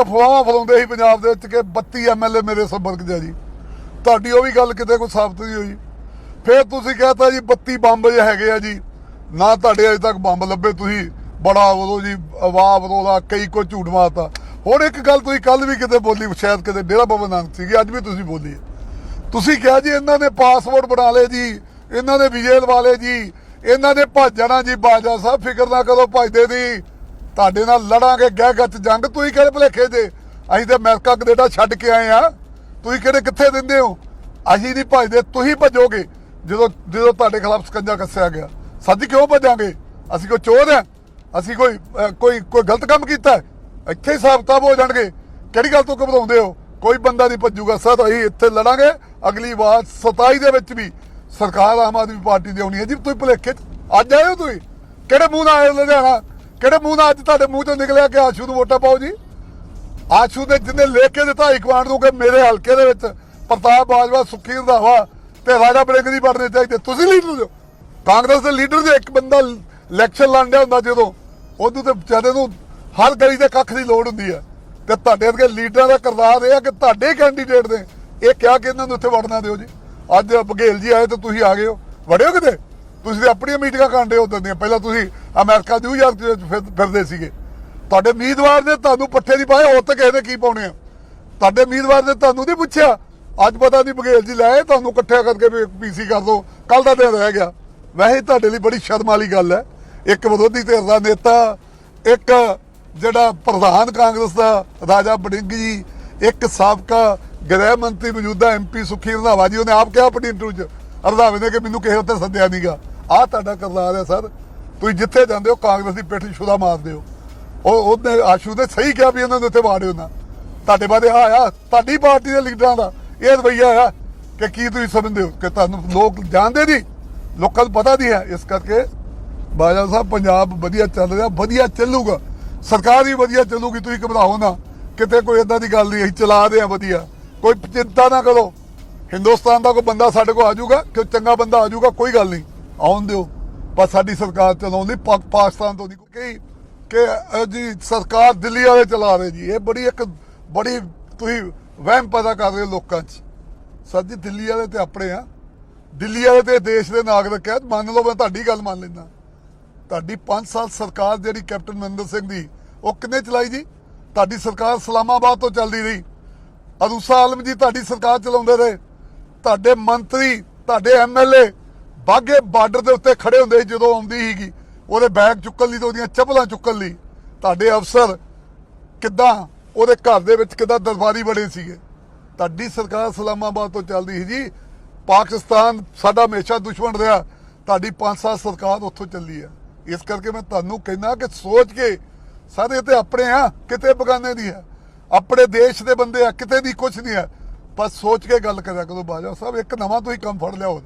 ਅਫਵਾਹਾਂ ਫਲਾਉਂਦੇ ਸੀ ਪੰਜਾਬ ਦੇ ਵਿੱਚ ਕਿ 32 ਐਮਐਲਏ ਮੇਰੇ ਸੰਪਰਕ 'ਚ ਜੀ। ਤੁਹਾਡੀ ਉਹ ਵੀ ਗੱਲ ਕਿਤੇ ਕੋਈ ਸਾਬਤ ਨਹੀਂ ਹੋਈ। ਫਿਰ ਤੁਸੀਂ ਕਹਤਾ ਜੀ 32 ਬੰਬ ਜੇ ਹੈਗੇ ਆ ਜੀ, ਨਾ ਤੁਹਾਡੇ ਅਜੇ ਤੱਕ ਬੰਬ ਲੱਭੇ ਤੁਸੀਂ। ਬੜਾ ਉਦੋਂ ਜੀ, ਆਵਾਜ਼ ਬਰੋਲਾ ਕਈ ਕੋ ਝੂਠ ਮਾਰਤਾ। ਹੁਣ ਇੱਕ ਗੱਲ ਤੁਸੀਂ ਕੱਲ ਵੀ ਕਿਤੇ ਬੋਲੀ, ਸ਼ਾਇਦ ਕਿਤੇ ਡੇਰਾ ਬਾਬਾ ਨਾਨਕ ਸੀਗੀ, ਅੱਜ ਵੀ ਤੁਸੀਂ ਬੋਲੀ ਤੁਸੀਂ ਕਿਹਾ ਜੀ ਇਹਨਾਂ ਨੇ ਪਾਸਪੋਰਟ ਬਣਾ ਲਏ ਜੀ, ਇਹਨਾਂ ਨੇ ਵਿਜੇ ਲਵਾ ਲਏ ਜੀ, ਇਹਨਾਂ ਨੇ ਭੱਜ ਜਾਣਾ ਜੀ ਬਾਜਾ ਸਾਹਿਬ, ਫਿਕਰ ਨਾ ਕਰੋ, ਭੱਜਦੇ ਦੀ ਤੁਹਾਡੇ ਨਾਲ ਲੜਾਂਗੇ, ਗਹਿ ਗੱਚ ਜੰਗ, ਤੁਸੀਂ ਕਿਹੜੇ ਭਲੇਖੇ ਜੇ? ਅਸੀਂ ਤੇ ਅਮਰੀਕਾ ਕੈਨੇਡਾ ਛੱਡ ਕੇ ਆਏ ਆ ਤੁਸੀਂ ਕਿਹੜੇ ਕਿੱਥੇ ਦਿੰਦੇ ਹੋ? ਅਸੀਂ ਨਹੀਂ ਭੱਜਦੇ, ਤੁਸੀਂ ਭੱਜੋਗੇ। ਜਦੋਂ ਜਦੋਂ ਤੁਹਾਡੇ ਖਿਲਾਫ ਸਕੰਜਾ ਕੱਸਿਆ ਗਿਆ। ਸੱਚ ਕਿਉਂ ਭੱਜਾਂਗੇ? ਅਸੀਂ ਕੋਈ ਚੋਰ ਆ ਅਸੀਂ ਕੋਈ ਕੋਈ ਕੋਈ ਗਲਤ ਕੰਮ ਕੀਤਾ ਇੱਥੇ ਹੀ ਹਿਸਾਬ ਹੋ ਜਾਣਗੇ। ਕਿਹੜੀ ਗੱਲ ਤੋਂ ਘਬਰਾਉਂਦੇ ਹੋ? ਕੋਈ ਬੰਦਾ ਨਹੀਂ ਭੱਜੂਗਾ। ਸਰ, ਅਸੀਂ ਇੱਥੇ ਲੜਾਂਗੇ। ਅਗਲੀ ਵਾਰ 27 ਦੇ ਵਿੱਚ ਵੀ ਸਰਕਾਰ ਆਮ ਆਦਮੀ ਪਾਰਟੀ ਦੀ ਆਉਣੀ ਹੈ। ਜੀ, ਤੁਸੀਂ ਭੁਲੇਖੇ 'ਚ ਅੱਜ ਆਏ ਹੋ ਤੁਸੀਂ? ਕਿਹੜੇ ਮੂੰਹ ਨਾਲ ਆਏ ਲੁਧਿਆਣਾ? ਕਿਹੜੇ ਮੂੰਹ ਨਾਲ ਅੱਜ ਤੁਹਾਡੇ ਮੂੰਹ ਚੋਂ ਨਿਕਲਿਆ ਕਿ ਆਸ਼ੂ ਨੂੰ ਵੋਟਾਂ ਪਾਓ ਜੀ? ਆਸ਼ੂ ਦੇ ਜਿੰਨੇ ਲਿਖ ਕੇ ਦਿੱਤਾ ਇਕਵਾਨ ਨੂੰ ਕਿ ਮੇਰੇ ਹਲਕੇ ਦੇ ਵਿੱਚ ਪ੍ਰਤਾਪ ਬਾਜਵਾ ਸੁੱਖੀ ਰੰਧਾਵਾ ਤੇ ਰਾਜਾ ਬੜਿੰਗ ਦੀ ਬਣਨੇ ਚਾਹੀਦੇ। ਤੁਸੀਂ ਲੀਡਰ ਹੋ। ਕਾਂਗਰਸ ਦੇ ਲੀਡਰ ਦੇ ਇੱਕ ਬੰਦਾ ਇਲੈਕਸ਼ਨ ਲੜਦਾ ਹੁੰਦਾ ਜਦੋਂ, ਉਹਨੂੰ ਤੇ ਵਿਚਾਰੇ ਨੂੰ ਹਰ ਗਲੀ ਦੇ ਕੱਖ ਦੀ ਲੋੜ ਹੁੰਦੀ ਹੈ। ਤੇ ਤੁਹਾਡੇ ਵਰਗੇ ਲੀਡਰਾਂ ਦਾ ਕਰਦਾਰ ਇਹ ਆ ਕਿ ਤੁਹਾਡੇ ਕੈਂਡੀਡੇਟ ਦੇ ਇਹ ਕਿਹਾ ਕਿ ਇਹਨਾਂ ਨੂੰ ਇੱਥੇ ਵੜਨਾ ਦਿਓ ਜੀ। ਅੱਜ ਬਘੇਲ ਜੀ ਆਏ ਤੇ ਤੁਸੀਂ ਆ ਗਏ ਹੋ। ਵੜਿਓ ਕਿਤੇ? ਤੁਸੀਂ ਤੇ ਆਪਣੀਆਂ ਮੀਟਿੰਗਾਂ ਕਾਂਡੇ ਉਦੋਂ ਦੀਆਂ। ਪਹਿਲਾਂ ਤੁਸੀਂ ਅਮਰੀਕਾ ਨਿਊਯਾਰਕ ਦੇ ਫਿਰ- ਫਿਰਦੇ ਸੀਗੇ। ਤੁਹਾਡੇ ਉਮੀਦਵਾਰ ਨੇ ਤੁਹਾਨੂੰ ਪੱਠੇ ਨਹੀਂ ਪਾਏ, ਹੋਰ ਕਿਸੇ ਨੇ ਕੀ ਪਾਉਣੇ ਆ? ਤੁਹਾਡੇ ਉਮੀਦਵਾਰ ਨੇ ਤੁਹਾਨੂੰ ਨਹੀਂ ਪੁੱਛਿਆ, ਅੱਜ ਪਤਾ ਨਹੀਂ ਬਘੇਲ ਜੀ ਲਾਏ, ਤੁਹਾਨੂੰ ਇਕੱਠਿਆ ਕਰਕੇ ਪੀਸੀ ਕਰ ਦੋ ਕੱਲ ਦਾ ਦਿਨ ਰਹਿ ਗਿਆ। ਵੈਸੇ ਤੁਹਾਡੇ ਲਈ ਬੜੀ ਸ਼ਰਮ ਵਾਲੀ ਗੱਲ ਹੈ। ਇੱਕ ਵਿਰੋਧੀ ਧਿਰ ਦਾ ਨੇਤਾ, ਇੱਕ ਜਿਹੜਾ ਪ੍ਰਧਾਨ ਕਾਂਗਰਸ ਦਾ ਰਾਜਾ ਬੜਿੰਗ ਜੀ, ਇੱਕ ਸਾਬਕਾ ਗ੍ਰਹਿ ਮੰਤਰੀ ਮੌਜੂਦਾ ਐਮਪੀ ਸੁਖੀ ਰੰਧਾਵਾ ਜੀ, ਉਹਨੇ ਆਪ ਕਿਹਾ ਆਪਣੀ ਇੰਟਰਵਿਊ 'ਚ, ਰੰਧਾਵੇ ਨੇ ਕਿ ਮੈਨੂੰ ਕਿਸੇ ਉੱਤੇ ਸੱਦਿਆ ਨਹੀਂਗਾ ਆਹ ਤੁਹਾਡਾ ਕਰਦਾਰ ਹੈ ਸਰ। ਤੁਸੀਂ ਜਿੱਥੇ ਜਾਂਦੇ ਹੋ, ਕਾਂਗਰਸ ਦੀ ਪਿੱਠ 'ਚ ਛੁਰਾ ਮਾਰਦੇ ਹੋ। ਉਹ ਉਹਨੇ ਆਸ਼ੂ ਨੇ ਸਹੀ ਕਿਹਾ ਵੀ ਇਹਨਾਂ ਨੂੰ ਉੱਥੇ ਵਾੜਿਓ ਨਾ। ਤੁਹਾਡੇ ਬਾਰੇ ਆ ਆ ਤੁਹਾਡੀ ਪਾਰਟੀ ਦੇ ਲੀਡਰਾਂ ਦਾ। ਇਹ ਰਵਈਆ ਆ ਕਿ ਕੀ ਤੁਸੀਂ ਸਮਝਦੇ ਹੋ ਕਿ ਤੁਹਾਨੂੰ ਲੋਕ ਜਾਣਦੇ ਨਹੀਂ? ਲੋਕਾਂ ਨੂੰ ਪਤਾ ਨਹੀਂ ਹੈ। ਇਸ ਕਰਕੇ ਬਾਜਾ ਸਾਹਿਬ, ਪੰਜਾਬ ਵਧੀਆ ਚੱਲ ਰਿਹਾ, ਵਧੀਆ ਚੱਲੂਗਾ। ਸਰਕਾਰ ਵੀ ਵਧੀਆ ਚੱਲੂਗੀ, ਤੁਸੀਂ ਘਬਰਾਓ ਨਾ। ਕਿਤੇ ਕੋਈ ਇਦਾਂ ਦੀ ਗੱਲ ਨਹੀਂ, ਅਸੀਂ ਚਲਾ ਰਹੇ ਆ ਵਧੀਆ। ਕੋਈ ਚਿੰਤਾ ਨਾ ਕਰੋ। ਹਿੰਦੁਸਤਾਨ ਦਾ ਕੋਈ ਬੰਦਾ ਸਾਡੇ ਕੋਲ ਆ ਜਾਊਗਾ ਕਿ ਚੰਗਾ ਬੰਦਾ ਆ ਜਾਊਗਾ, ਕੋਈ ਗੱਲ ਨਹੀਂ। ਆਉਣ ਦਿਓ। ਪਰ ਸਾਡੀ ਸਰਕਾਰ ਚਲਾਉਂਦੀ ਪਾ- ਪਾਕਿਸਤਾਨ ਤੋਂ ਨਹੀਂ ਕਿ ਕਿ ਜੀ ਸਰਕਾਰ ਦਿੱਲੀ ਵਾਲੇ ਚਲਾ ਰਹੇ ਜੀ। ਇਹ ਬੜੀ ਇੱਕ ਬੜੀ ਤੁਸੀਂ ਵਹਿਮ ਪੈਦਾ ਕਰ ਰਹੇ ਹੋ ਲੋਕਾਂ 'ਚ। ਸਰ ਜੀ, ਦਿੱਲੀ ਵਾਲੇ ਤੇ ਆਪਣੇ ਆ। ਦਿੱਲੀ ਵਾਲੇ ਤੇ ਦੇਸ਼ ਦੇ ਨਾਗਰਿਕ ਹੈ ਮੰਨ ਲਓ ਮੈਂ ਤੁਹਾਡੀ ਗੱਲ ਮੰਨ ਲੈਂਦਾ। ਤੁਹਾਡੀ 5 ਸਾਲ ਸਰਕਾਰ ਜਿਹੜੀ ਕੈਪਟਨ ਮਨਿੰਦਰ ਸਿੰਘ ਦੀ, ਉਹ ਕਿੰਨੇ ਚਲਾਈ ਜੀ? ਤੁਹਾਡੀ ਸਰਕਾਰ ਇਸਲਾਮਾਬਾਦ ਤੋਂ ਚੱਲਦੀ ਰਹੀ। ਅਰੂਸਾ ਆਲਮ ਜੀ, ਤੁਹਾਡੀ ਸਰਕਾਰ ਚਲਾਉਂਦੇ ਰਹੇ। ਤੁਹਾਡੇ ਮੰਤਰੀ, ਤੁਹਾਡੇ ਐਮਐਲਏ ਬਾਗੇ ਬਾਰਡਰ ਦੇ ਉੱਤੇ ਖੜੇ ਹੁੰਦੇ ਸੀ ਜਦੋਂ ਆਉਂਦੀ ਸੀਗੀ, ਉਹਦੇ ਬੈਗ ਚੁੱਕਣ ਲਈ ਤੇ ਉਹਦੀਆਂ ਚੱਪਲਾਂ ਚੁੱਕਣ ਲਈ। ਤੁਹਾਡੇ ਅਫਸਰ ਕਿੱਦਾਂ, ਉਹਦੇ ਘਰ ਦੇ ਵਿੱਚ ਕਿੱਦਾਂ ਦਰਬਾਰੀ ਬੜੇ ਸੀਗੇ? ਤੁਹਾਡੀ ਸਰਕਾਰ ਇਸਲਾਮਾਬਾਦ ਤੋਂ ਚੱਲਦੀ ਸੀ ਜੀ। ਪਾਕਿਸਤਾਨ ਸਾਡਾ ਹਮੇਸ਼ਾ ਦੁਸ਼ਮਣ ਰਿਹਾ। ਤੁਹਾਡੀ 5 ਸਾਲ ਸਰਕਾਰ ਉੱਥੋਂ ਚੱਲੀ ਆ। ਇਸ ਕਰਕੇ ਮੈਂ ਤੁਹਾਨੂੰ ਕਹਿੰਦਾ ਕਿ ਸੋਚ ਕੇ ਸਾਰੇ ਤੇ ਆਪਣੇ ਆ, ਕਿਤੇ ਬਗਾਨੇ ਦੀ ਹੈ ਆਪਣੇ ਦੇਸ਼ ਦੇ ਬੰਦੇ ਆ, ਕਿਤੇ ਦੀ ਕੁਝ ਨਹੀਂ ਹੈ ਬਸ ਸੋਚ ਕੇ ਗੱਲ ਕਰਿਆ ਕਰੋ ਬਾਜਾ ਸਾਹਿਬ, ਇੱਕ ਨਵਾਂ ਤੁਸੀਂ ਕੰਮ ਫੜ ਲਿਆ ਹੋਰ।